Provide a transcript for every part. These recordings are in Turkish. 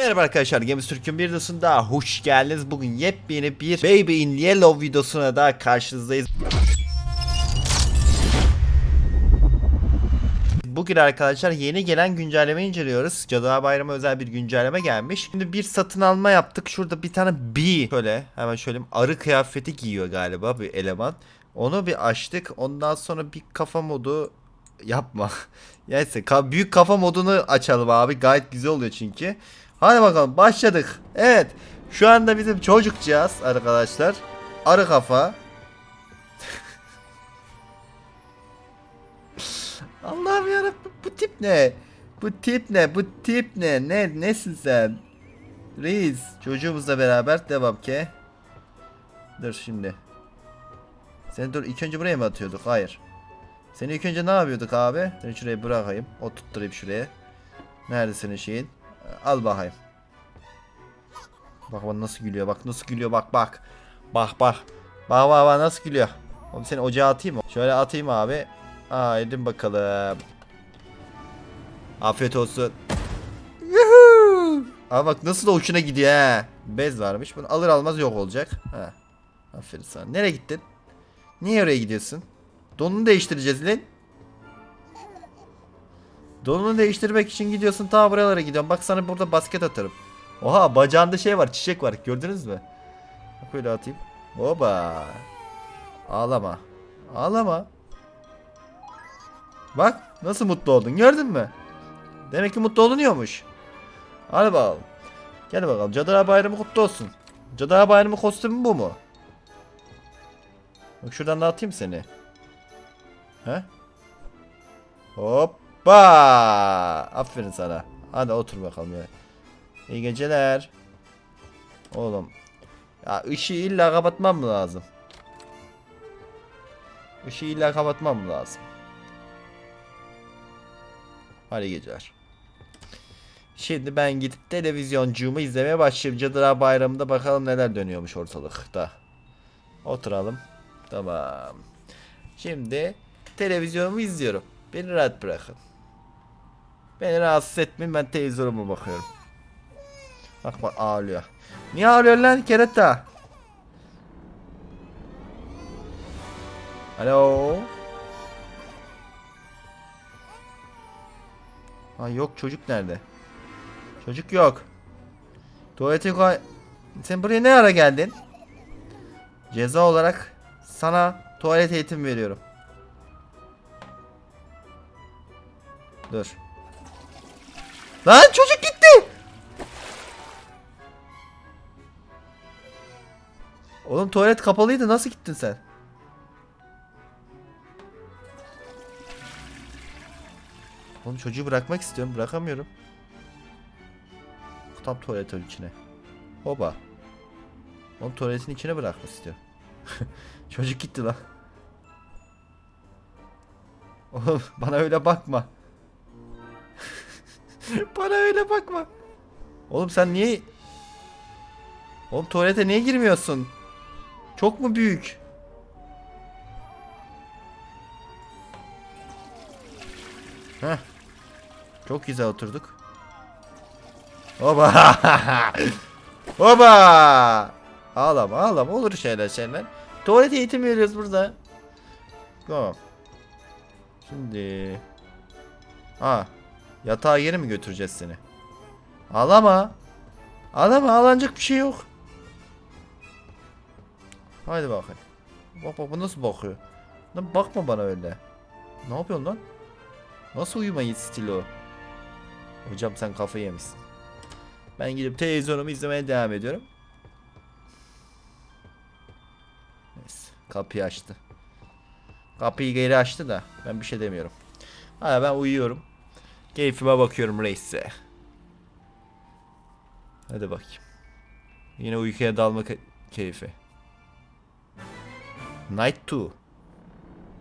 Merhaba arkadaşlar Games Türk'ün bir videosunda hoş geldiniz. Bugün yepyeni bir Baby in Yellow videosuna da karşınızdayız. Bugün arkadaşlar yeni gelen güncelleme inceliyoruz. Cadılar Bayramı özel bir güncelleme gelmiş. Şimdi bir satın alma yaptık. Şurada bir tane B şöyle hemen şöyle arı kıyafeti giyiyor galiba bir eleman. Onu bir açtık. Ondan sonra bir kafa modu yapma. Neyse ka- büyük kafa modunu açalım abi. Gayet güzel oluyor çünkü. Hadi bakalım başladık. Evet. Şu anda bizim çocukcağız arkadaşlar. Arı kafa. Allah'ım yarabbim bu tip ne? Bu tip ne? Bu tip ne? Ne nesin sen? Reis çocuğumuzla beraber devam ki. Dur şimdi. Seni dur ilk önce buraya mı atıyorduk? Hayır. Seni ilk önce ne yapıyorduk abi? Seni şuraya bırakayım. Oturtturayım şuraya. Nerede senin şeyin? Al bakayım. Bak bak nasıl gülüyor. Bak nasıl gülüyor. Bak bak. Bak bak. Bak bak bak nasıl gülüyor. Oğlum seni ocağa atayım mı? Şöyle atayım abi. Aa edin bakalım. Afiyet olsun. Yuhuu. Aa bak nasıl da uçuna gidiyor ha. Bez varmış. Bunu alır almaz yok olacak. Ha. Aferin sana. Nereye gittin? Niye oraya gidiyorsun? Donunu değiştireceğiz lan. Donunu değiştirmek için gidiyorsun ta buralara gidiyorsun. Bak sana burada basket atarım. Oha bacağında şey var çiçek var gördünüz mü? Bak öyle atayım. Oba. Ağlama. Ağlama. Bak nasıl mutlu oldun gördün mü? Demek ki mutlu olunuyormuş. Hadi bakalım. Gel bakalım Cadılar Bayramı kutlu olsun. Cadılar Bayramı kostümü bu mu? Bak şuradan da atayım seni. He? Hoppa! Aferin sana. Hadi otur bakalım ya. İyi geceler. Oğlum. Ya ışığı illa kapatmam mı lazım? Işığı illa kapatmam mı lazım? Hadi geceler. Şimdi ben gidip televizyoncuğumu izlemeye başlayayım. Cadılar Bayramı'nda bakalım neler dönüyormuş ortalıkta. Oturalım. Tamam. Şimdi televizyonumu izliyorum. Beni rahat bırakın. Beni rahatsız etmeyin ben televizyonuma bakıyorum. Bak bak ağlıyor. Niye ağlıyor lan kerata? Alo. Ha yok çocuk nerede? Çocuk yok. Tuvalete koy. Sen buraya ne ara geldin? Ceza olarak sana tuvalet eğitim veriyorum. Dur. Lan çocuk gitti. Oğlum tuvalet kapalıydı nasıl gittin sen? Oğlum çocuğu bırakmak istiyorum bırakamıyorum. Tam tuvaletin içine. Hoba. Oğlum tuvaletin içine bırakmak istiyorum. Çocuk gitti lan. Oğlum bana öyle bakma. bana öyle bakma. Oğlum sen niye... Oğlum tuvalete niye girmiyorsun? Çok mu büyük? Heh. Çok güzel oturduk. Oba! Oba! Ağlama ağlama olur şeyler şeyler. Tuvalet eğitimi veriyoruz burada. Tamam. Şimdi... Ha. Yatağa yeri mi götüreceğiz seni? Ağlama. Ağlama ağlanacak bir şey yok. Haydi bakayım. Bak bak bu nasıl bakıyor. Lan bakma bana öyle. Ne yapıyorsun lan? Nasıl uyumayı stili o? Hocam sen kafayı yemişsin. Ben gidip televizyonumu izlemeye devam ediyorum. Neyse. Kapıyı açtı. Kapıyı geri açtı da ben bir şey demiyorum. Hala ben uyuyorum. Keyfime bakıyorum reise. Hadi bakayım. Yine uykuya dalma ke- keyfi. Night 2.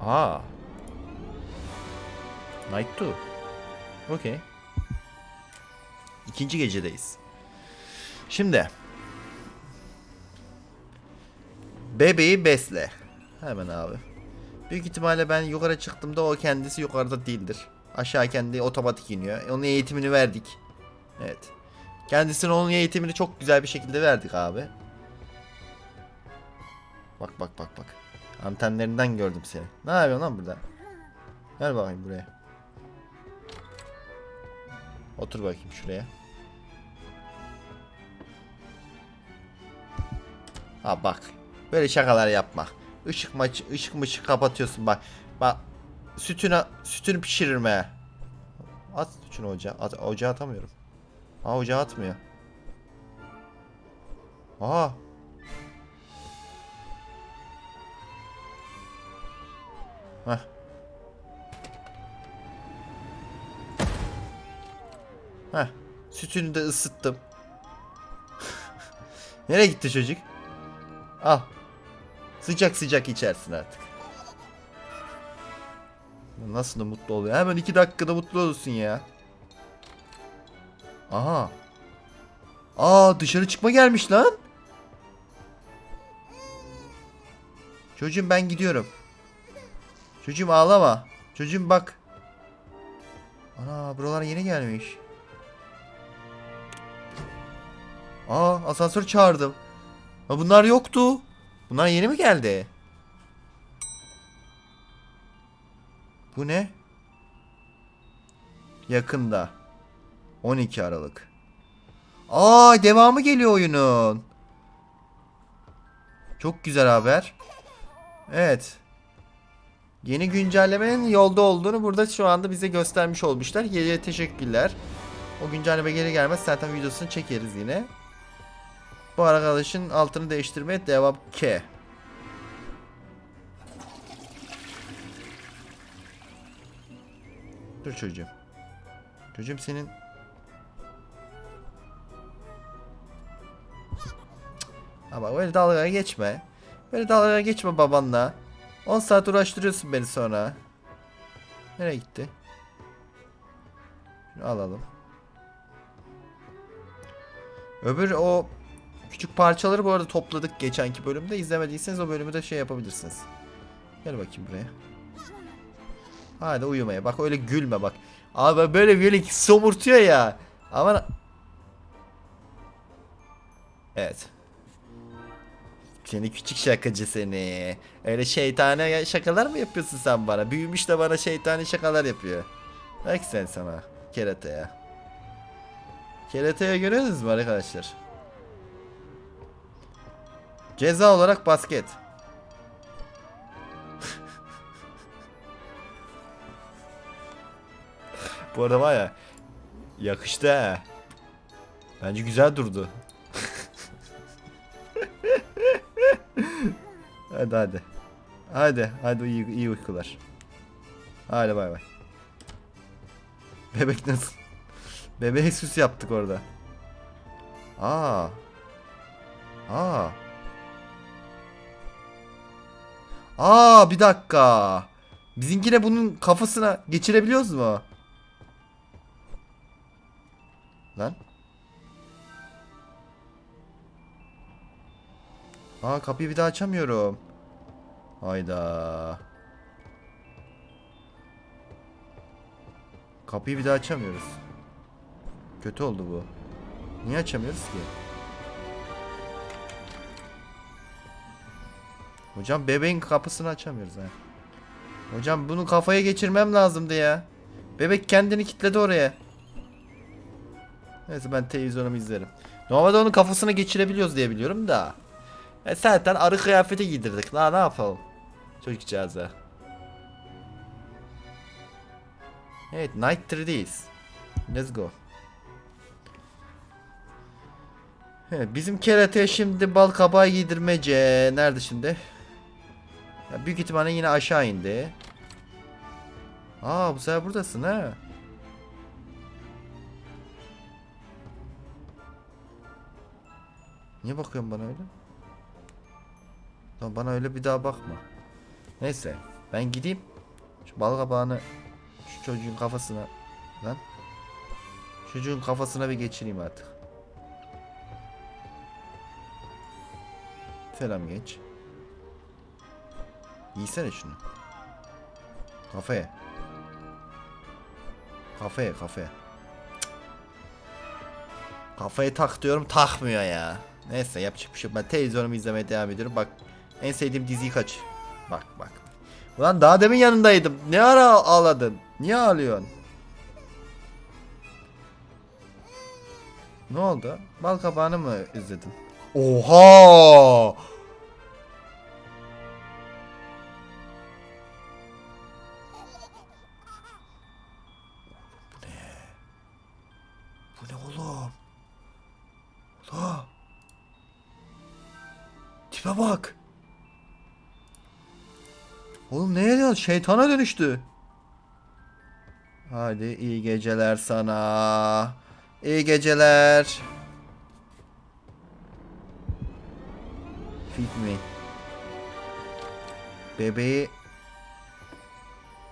Aa. Night 2. Okey. İkinci gecedeyiz. Şimdi. Bebeği besle. Hemen abi. Büyük ihtimalle ben yukarı çıktığımda o kendisi yukarıda değildir. Aşağı kendi otomatik iniyor. Onun eğitimini verdik. Evet. Kendisine onun eğitimini çok güzel bir şekilde verdik abi. Bak bak bak bak. Antenlerinden gördüm seni. Ne yapıyorsun lan burada? Gel bakayım buraya. Otur bakayım şuraya. Ha bak. Böyle şakalar yapma. Işık maç ışık mışık kapatıyorsun bak. Bak sütünü sütünü pişirirme. At şunu ocağa. At, ocağa atamıyorum. Aa ocağa atmıyor. Aa. Heh. Heh. Sütünü de ısıttım. Nereye gitti çocuk? Al. Sıcak sıcak içersin artık. Nasıl da mutlu oluyor. Hemen iki dakikada mutlu olursun ya. Aha. Aa dışarı çıkma gelmiş lan. Çocuğum ben gidiyorum. Çocuğum ağlama. Çocuğum bak. Ana buralar yeni gelmiş. Aa asansör çağırdım. Ha bunlar yoktu. Bunlar yeni mi geldi? Bu ne? Yakında. 12 Aralık. Aa devamı geliyor oyunun. Çok güzel haber. Evet. Yeni güncellemenin yolda olduğunu burada şu anda bize göstermiş olmuşlar. Geriye teşekkürler. O güncelleme geri gelmez zaten videosunu çekeriz yine. Bu arkadaşın altını değiştirmeye devam K. Dur çocuğum. Çocuğum senin Ama böyle dalgaya geçme. Böyle dalgaya geçme babanla. 10 saat uğraştırıyorsun beni sonra. Nereye gitti? Şunu alalım. Öbür o küçük parçaları bu arada topladık geçenki bölümde. İzlemediyseniz o bölümü de şey yapabilirsiniz. Gel bakayım buraya. Hadi uyumaya. Bak öyle gülme bak. Abi böyle böyle somurtuyor ya. Aman. Evet. Seni küçük şakacı seni. Öyle şeytane şakalar mı yapıyorsun sen bana? Büyümüş de bana şeytane şakalar yapıyor. Bak sen sana. Kerataya. Kerataya görüyorsunuz mu arkadaşlar? Ceza olarak basket. Bu arada var ya yakıştı ha. Bence güzel durdu. hadi hadi. Hadi hadi iyi, iyi uykular. Hadi bay bay. Bebek nasıl? Bebeğe süs yaptık orada. Aa. Aa. Aa bir dakika. Bizimkine bunun kafasına geçirebiliyoruz mu? Lan. Aa kapıyı bir daha açamıyorum. Hayda. Kapıyı bir daha açamıyoruz. Kötü oldu bu. Niye açamıyoruz ki? Hocam bebeğin kapısını açamıyoruz ha. Hocam bunu kafaya geçirmem lazımdı ya. Bebek kendini kilitledi oraya. Neyse ben televizyonumu izlerim. Normalde onun kafasına geçirebiliyoruz diye biliyorum da. E zaten arı kıyafeti giydirdik. La ne yapalım? Çocukcağıza. Evet Night 3'deyiz. Let's go. Evet, bizim kerate şimdi bal kabağı giydirmece. Nerede şimdi? Ya büyük ihtimalle yine aşağı indi. Aa bu sefer buradasın ha. Niye bakıyorsun bana öyle? Lan bana öyle bir daha bakma. Neyse ben gideyim. Şu bal kabağını şu çocuğun kafasına lan. Çocuğun kafasına bir geçireyim artık. Selam geç. Yiysene şunu. Kafaya. Kafaya kafaya. Kafayı tak diyorum takmıyor ya. Neyse yapacak bir şey. Ben televizyonumu izlemeye devam ediyorum. Bak en sevdiğim diziyi kaç. Bak bak. Ulan daha demin yanındaydım. Ne ara ağladın? Niye ağlıyorsun? Ne oldu? Bal kabağını mı izledin? Oha! Bu ne oğlum? Tipe bak. Oğlum neye ya? Şeytana dönüştü. Hadi iyi geceler sana. İyi geceler. Feed me. Bebeği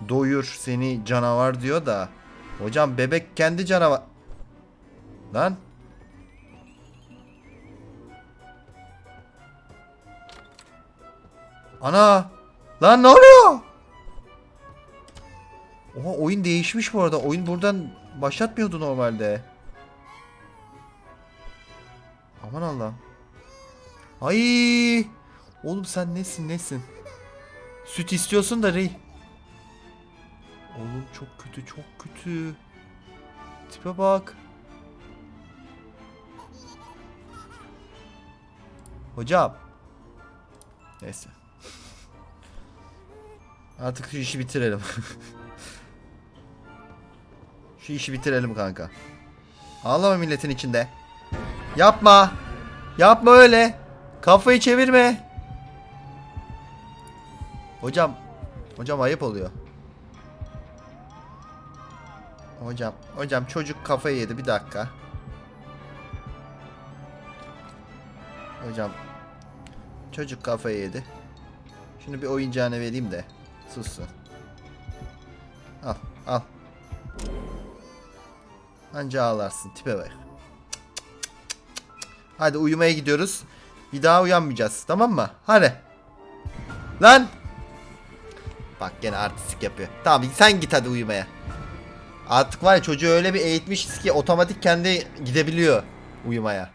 doyur seni canavar diyor da. Hocam bebek kendi canavar. Lan. Ana. Lan ne oluyor? Oha oyun değişmiş bu arada. Oyun buradan başlatmıyordu normalde. Aman Allah'ım. Ay! Oğlum sen nesin nesin? Süt istiyorsun da Rey. Oğlum çok kötü çok kötü. Tipe bak. Hocam. Neyse. Artık şu işi bitirelim. şu işi bitirelim kanka. Ağlama milletin içinde. Yapma. Yapma öyle. Kafayı çevirme. Hocam. Hocam ayıp oluyor. Hocam. Hocam çocuk kafayı yedi. Bir dakika. Hocam. Çocuk kafayı yedi. Şunu bir oyuncağına vereyim de. Sussun. Al. Al. Anca ağlarsın. Tipe bak. Hadi uyumaya gidiyoruz. Bir daha uyanmayacağız. Tamam mı? Hadi. Lan. Bak gene artistik yapıyor. Tamam sen git hadi uyumaya. Artık var ya çocuğu öyle bir eğitmişiz ki otomatik kendi gidebiliyor uyumaya.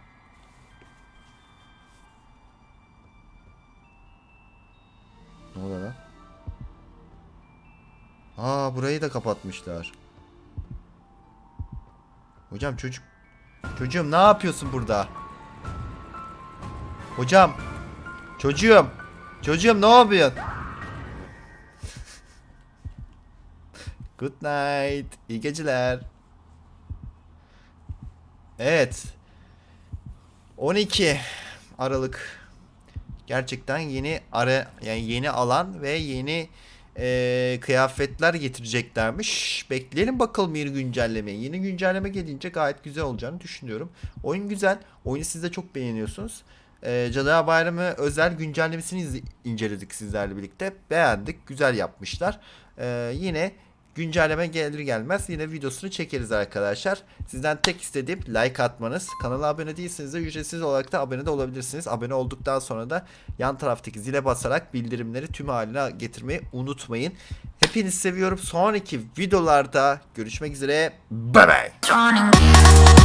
Aa burayı da kapatmışlar. Hocam çocuk Çocuğum ne yapıyorsun burada? Hocam. Çocuğum. Çocuğum ne yapıyorsun? Good night. İyi geceler. Evet. 12 Aralık. Gerçekten yeni ara yani yeni alan ve yeni eee, kıyafetler getireceklermiş. Bekleyelim bakalım yeni güncellemeyi. Yeni güncelleme gelince gayet güzel olacağını düşünüyorum. Oyun güzel. Oyunu siz de çok beğeniyorsunuz. Eee Cadılar Bayramı özel güncellemesini inceledik sizlerle birlikte. Beğendik. Güzel yapmışlar. Eee, yine güncelleme gelir gelmez yine videosunu çekeriz arkadaşlar. Sizden tek istediğim like atmanız. Kanala abone değilseniz de ücretsiz olarak da abone de olabilirsiniz. Abone olduktan sonra da yan taraftaki zile basarak bildirimleri tüm haline getirmeyi unutmayın. Hepinizi seviyorum. Sonraki videolarda görüşmek üzere. Bye bye.